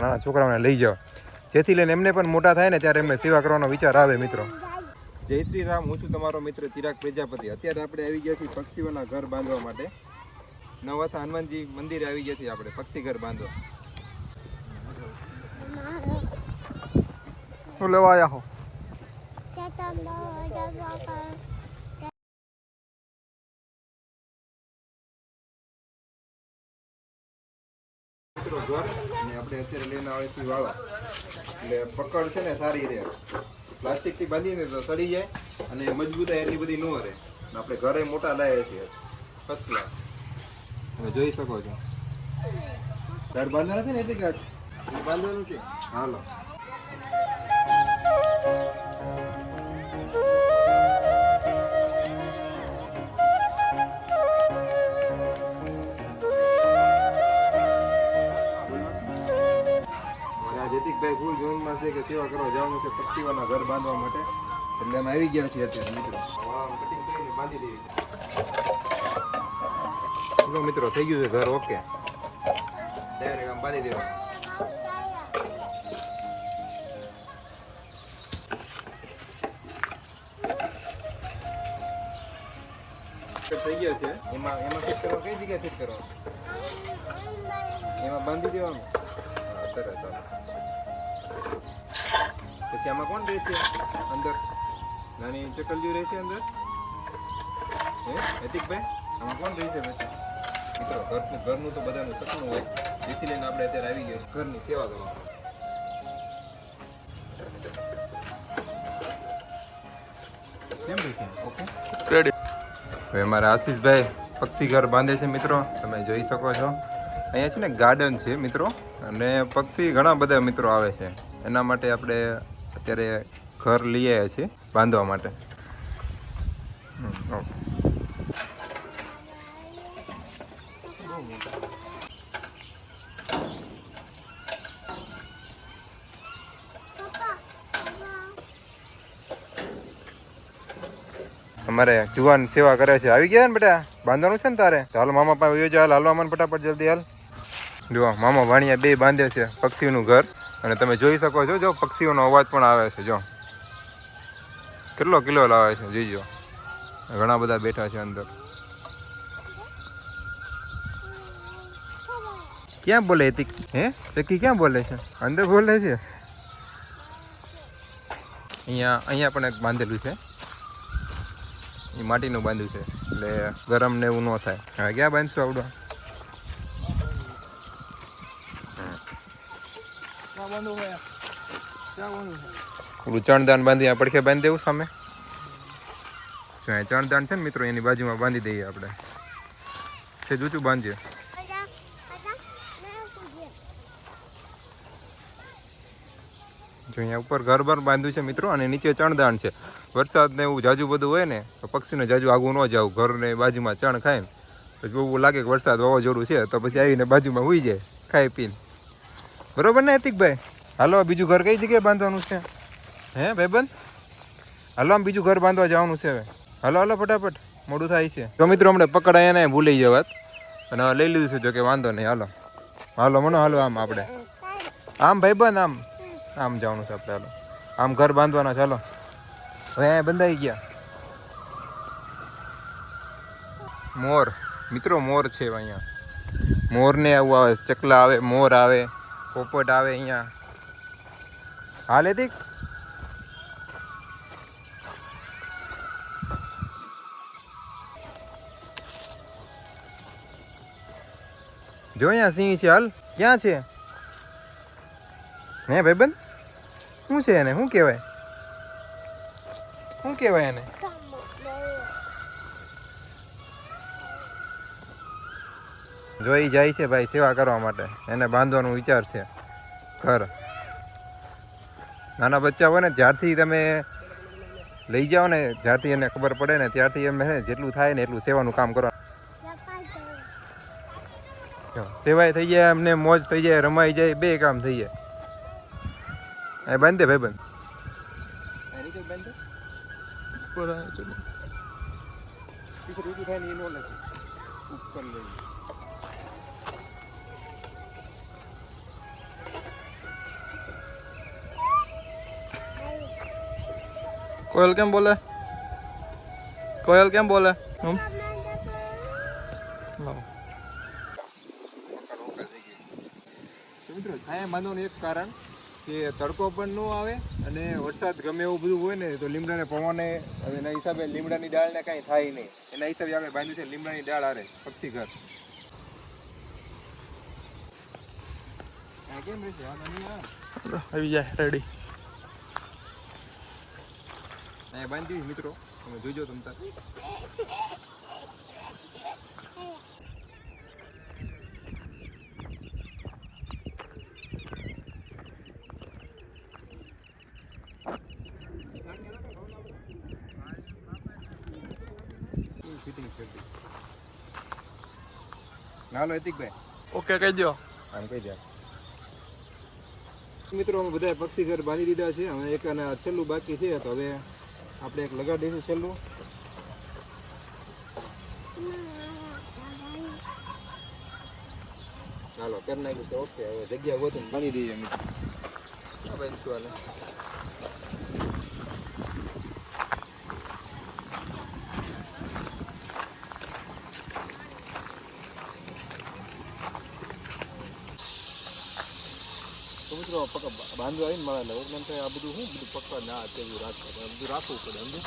નાના છોકરાઓને લઈ જાઓ. જેથી લઈને એમને પણ મોટા થાય ને ત્યારે એમને સેવા કરવાનો વિચાર આવે મિત્રો. જય શ્રી રામ હું છું તમારો મિત્ર ચિરાગ પ્રજાપતિ. અત્યારે આપણે આવી ગયા છીએ પક્ષીઓના ઘર બાંધવા માટે. નવાથા હનુમાનજી મંદિરે આવી ગયા છીએ આપણે પક્ષી ઘર બાંધવા. હું લેવા આવ્યા હો? આપણે અત્યારે લઈને આવે છે વાળો. એટલે પકડ છે ને સારી રહે પ્લાસ્ટિકથી બાંધીને તો સડી જાય અને મજબૂતાઈ એટલી બધી ન રહે. આપણે ઘરે મોટા લાવીએ છીએ. ફર્સ્ટ ક્લાસ તમે જોઈ શકો છો. ઘર બાંધવાના છે ને એથી કાચ બાંધવાનું છે? હાલો મારા જતીકભાઈ ફૂલ જોનમાં છે કે સેવા કરવા જવાનું છે પક્ષીઓના ઘર બાંધવા માટે. એટલે અમે આવી ગયા છીએ અત્યારે મિત્રો. કટિંગ કરીને બાંધી દેવી મિત્રો થઈ ગયું છે ઘર ઓકે. ડાયરેક્ટ આમ બાંધી દેવા થઈ ગયો છે. એમાં એમાં ફિટ કરવા કઈ જગ્યાએ ફિટ કરવા? એમાં બાંધી દેવાનું? સરસ પછી આમાં કોણ રહેશે અંદર? નાની ચકલીઓ રહેશે અંદર? હે? નૈતિકભાઈ આમાં કોણ રહેશે પછી? મિત્રો ઘરનું ઘરનું તો બધાનું સપનું હોય. જેથી લઈને આપણે અત્યારે આવી ગયા ઘરની સેવા કરવા. કેમ રહેશે? ઓકે. હવે મારા આશીષભાઈ પક્ષી ઘર બાંધે છે મિત્રો. તમે જોઈ શકો છો. અહીંયા છે ને ગાર્ડન છે મિત્રો. અને પક્ષી ઘણા બધા મિત્રો આવે છે. એના માટે આપણે અત્યારે ઘર લઈ આવ્યા છીએ બાંધવા માટે. અમારે જુવાન સેવા કરે છે. આવી ગયા ને બેટા? બાંધવાનું છે ને તારે? હાલ મામા પાસે યોજો હાલ, હાલવા મને ફટાફટ જલ્દી, હાલ. જુઓ મામા વાણિયા બે બાંધે છે પક્ષીઓનું ઘર. અને તમે જોઈ શકો છો, જો, પક્ષીઓનો અવાજ પણ આવે છે, જો. કેટલો કિલો લાવે છે જોઈજો ઘણા બધા બેઠા છે અંદર. ક્યાં બોલે હે? ચક્કી ક્યાં બોલે છે? અંદર બોલે છે? અહીંયા અહીંયા પણ એક બાંધેલું છે. એ માટીનું બાંધ્યું છે, એટલે ગરમ ને એવું ન થાય. હવે ક્યાં બાંધશું આવડો? ઓલું ચણદાન બાંધી પડખે બાંધી દેવું સામે? જો અહીં ચણદાન છે ને મિત્રો, એની બાજુમાં બાંધી દઈએ આપણે. છે જૂચું બાંધીએ જો ઉપર ઘર બર બાંધ્યું છે મિત્રો, અને નીચે ચણદાણ છે. વરસાદ ને એવું જાજુ બધું હોય ને, તો પક્ષીને જાજુ આગું ન જાવ. ઘરને બાજુમાં ચણ ખાય પછી બહુ લાગે કે વરસાદ વાવાઝોડું છે, તો પછી આવીને બાજુમાં હુઈ જાય ખાઈ પીને. બરોબર ને અતિકભાઈ હાલો બીજું ઘર કઈ જગ્યાએ બાંધવાનું છે? હે, ભાઈબંધ? હાલો, આમ બીજું ઘર બાંધવા જવાનું છે હવે. હાલો હાલો, ફટાફટ. મોડું થાય છે. તો મિત્રો, હમણાં પકડાય ને ભૂલી જવાત વાત. અને લઈ લીધું છે, જો કે વાંધો નહીં. હાલો. હાલો, મનો, હાલો, આમ આપણે. આમ, ભાઈબંધ, આમ. આમ જવાનું છે આપણે, હાલો. આમ ઘર બાંધવાના ચાલો હવે બંધાઈ ગયા. મોર. મિત્રો, મોર છે અહીંયા. મોરને આવું આવે, ચકલા આવે, મોર આવે. પોપટ આવે અહીંયા. હાલે તીક જો અહીંયા સિંહ છે, હાલ. ક્યાં છે? હે, ભાઈબંધ? શું છે એને? શું કહેવાય? શું કહેવાય એને? જોઈ જાય છે ભાઈ સેવા કરવા માટે. એને બાંધવાનું વિચાર છે. ઘર. નાના બચ્ચા હોય ને જ્યારથી તમે લઈ જાઓ ને જ્યારથી એને ખબર પડે ને ત્યારથી એમ જેટલું થાય ને એટલું સેવાનું કામ કરો સેવાય થઈ જાય એમને મોજ થઈ જાય રમાઈ જાય બે કામ થઈ જાય. એ બાંધે ભાઈ બંધ. ઉપર આવે છે ને. પીછે ઊંચું થાય ને એ નો નથી. ઉપર લઈ કોયલ કેમ બોલે કોયલ કેમ બોલે મિત્રો છાયા બાંધવાનું એક કારણ કે તડકો પણ ન આવે અને વરસાદ ગમે એવું બધું હોય ને તો લીમડાને પવને એના હિસાબે લીમડાની ડાળને કાંઈ થાય નહીં. એના હિસાબે આપણે બાંધ્યું છે લીમડાની ડાળ આરે પક્ષી ઘર. આવી જાય રેડી અહીંયા બાંધી મિત્રો તમે જોજો તમ તાર ફિટિંગ કરી દીધું. નાલો એતિકભાઈ ઓકે કહી દો આમ કહી દે મિત્રો અમે બધા પક્ષી ઘર બાંધી દીધા છે હવે એક અને આ છેલ્લું બાકી છે તો હવે આપણે એક લગાડી દઈશું છેલ્લું. ચાલો કરી નાખ્યું ઓકે હવે જગ્યા વધુ બની દઈએ. મિત્રો હા, શું હાલે. તો પક બાંધવા આવીને મળે એટલે મને આ બધું શું બધું પકવા ના તેવું રાખે બધું રાખવું પડે સમજે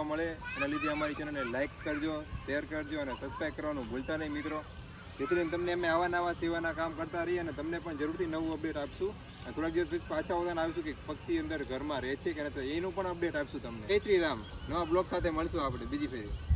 જોવા મળે એના લીધે અમારી ચેનલને લાઇક કરજો શેર કરજો અને સબસ્ક્રાઈબ કરવાનું ભૂલતા નહીં મિત્રો. જેથી તમને અમે આવા નવા સેવાના કામ કરતા રહીએ અને તમને પણ જરૂરથી નવું અપડેટ આપશું. અને થોડાક દિવસ પછી પાછા ઉદાહરણ આવીશું કે પક્ષી અંદર ઘરમાં રહે છે કે નહીં, તો એનું પણ અપડેટ આપશું તમને. જય શ્રી રામ. નવા બ્લોગ સાથે મળશું આપણે. બીજી ફેરી.